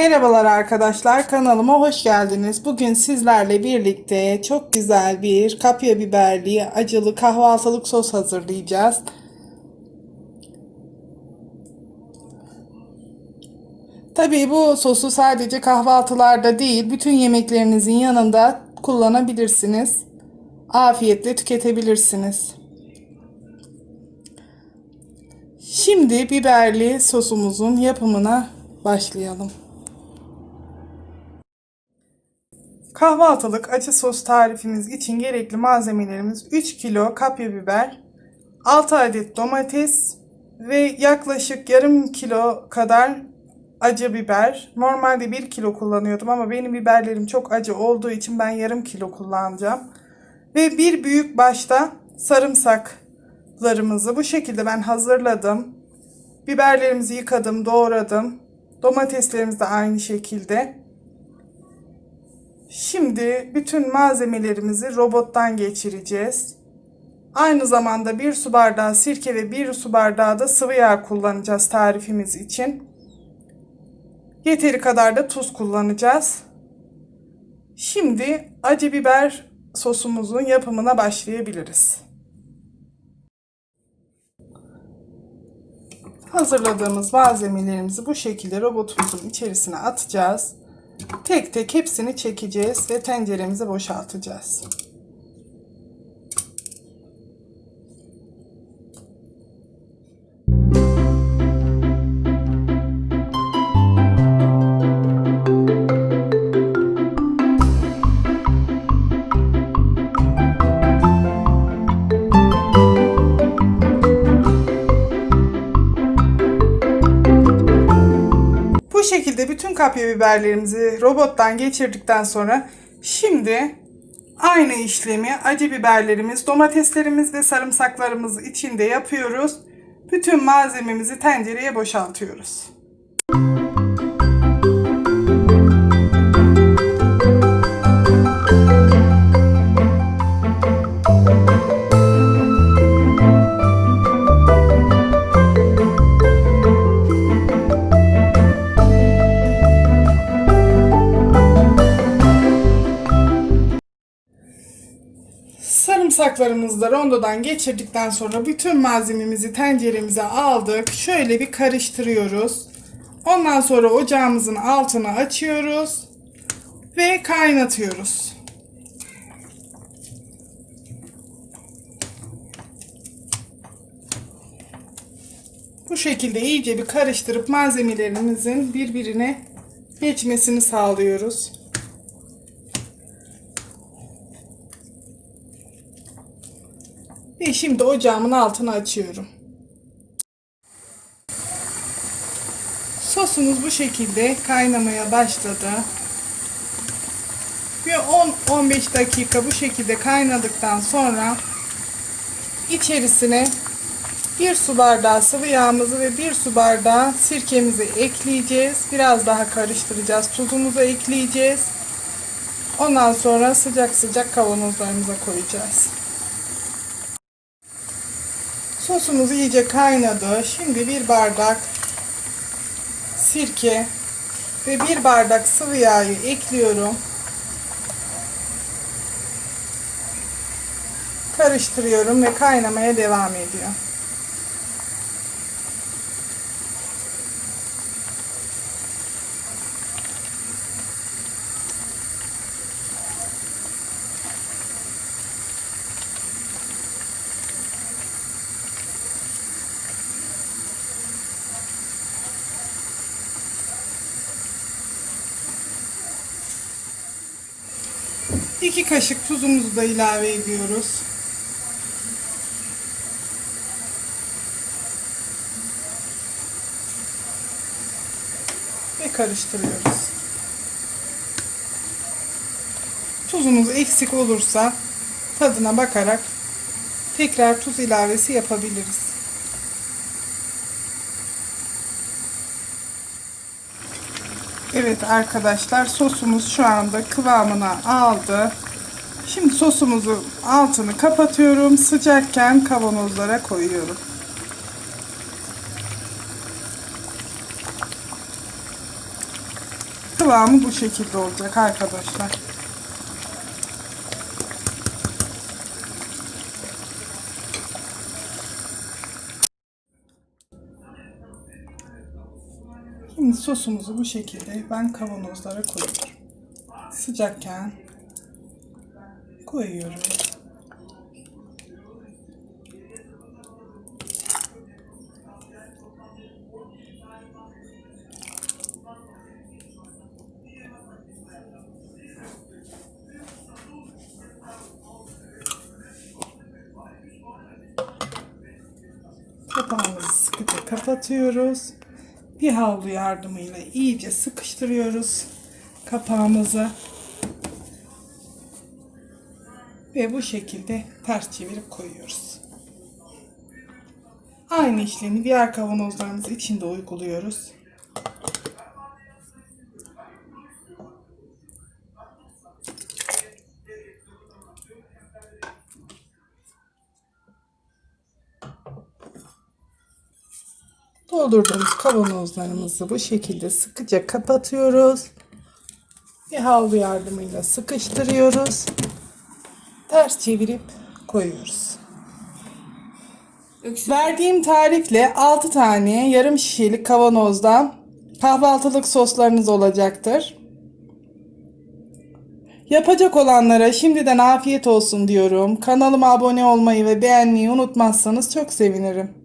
Merhabalar arkadaşlar kanalıma hoş geldiniz. Bugün sizlerle birlikte çok güzel bir kapya biberli acılı kahvaltılık sos hazırlayacağız. Tabii bu sosu sadece kahvaltılarda değil bütün yemeklerinizin yanında kullanabilirsiniz. Afiyetle tüketebilirsiniz. Şimdi biberli sosumuzun yapımına başlayalım. Kahvaltılık acı sos tarifimiz için gerekli malzemelerimiz 3 kilo kapya biber, 6 adet domates ve yaklaşık yarım kilo kadar acı biber. Normalde 1 kilo kullanıyordum ama benim biberlerim çok acı olduğu için ben yarım kilo kullanacağım. Ve bir büyük başta sarımsaklarımızı bu şekilde ben hazırladım. Biberlerimizi yıkadım, doğradım. Domateslerimiz de aynı şekilde. Şimdi bütün malzemelerimizi robottan geçireceğiz. Aynı zamanda bir su bardağı sirke ve bir su bardağı da sıvı yağ kullanacağız tarifimiz için. Yeteri kadar da tuz kullanacağız. Şimdi acı biber sosumuzun yapımına başlayabiliriz. Hazırladığımız malzemelerimizi bu şekilde robotumuzun içerisine atacağız. Tek tek hepsini çekeceğiz ve tenceremize boşaltacağız. Şekilde bütün kapya biberlerimizi robottan geçirdikten sonra şimdi aynı işlemi acı biberlerimiz, domateslerimiz ve sarımsaklarımız içinde yapıyoruz. Bütün malzememizi tencereye boşaltıyoruz. Sarımsaklarımızı da rondodan geçirdikten sonra bütün malzememizi tenceremize aldık. Şöyle bir karıştırıyoruz. Ondan sonra ocağımızın altını açıyoruz ve kaynatıyoruz. Bu şekilde iyice bir karıştırıp malzemelerimizin birbirine geçmesini sağlıyoruz. Ve şimdi ocağımın altını açıyorum. Sosumuz bu şekilde kaynamaya başladı. Ve 10-15 dakika bu şekilde kaynadıktan sonra içerisine bir su bardağı sıvı yağımızı ve bir su bardağı sirkemizi ekleyeceğiz. Biraz daha karıştıracağız. Tuzumuzu ekleyeceğiz. Ondan sonra sıcak sıcak kavanozlarımıza koyacağız. Sosumuz iyice kaynadı. Şimdi bir bardak sirke ve bir bardak sıvı yağı ekliyorum. Karıştırıyorum ve kaynamaya devam ediyor. İki kaşık tuzumuzu da ilave ediyoruz. Ve karıştırıyoruz. Tuzunuz eksik olursa tadına bakarak tekrar tuz ilavesi yapabiliriz. Evet arkadaşlar sosumuz şu anda kıvamına aldı. Şimdi sosumuzu altını kapatıyorum. Sıcakken kavanozlara koyuyorum. Kıvamı bu şekilde olacak arkadaşlar. Şimdi sosumuzu bu şekilde ben kavanozlara koyuyorum. Sıcakken koyuyorum. Kapağımızı sıkıca kapatıyoruz. Bir havlu yardımıyla iyice sıkıştırıyoruz kapağımızı. Ve bu şekilde ters çevirip koyuyoruz. Aynı işlemi diğer kavanozlarımız için de uyguluyoruz. Doldurduğumuz kavanozlarımızı bu şekilde sıkıca kapatıyoruz. Bir havlu yardımıyla sıkıştırıyoruz. Ters çevirip koyuyoruz. Verdiğim tarifle 6 tane yarım şişelik kavanozdan kahvaltılık soslarınız olacaktır. Yapacak olanlara şimdiden afiyet olsun diyorum. Kanalıma abone olmayı ve beğenmeyi unutmazsanız çok sevinirim.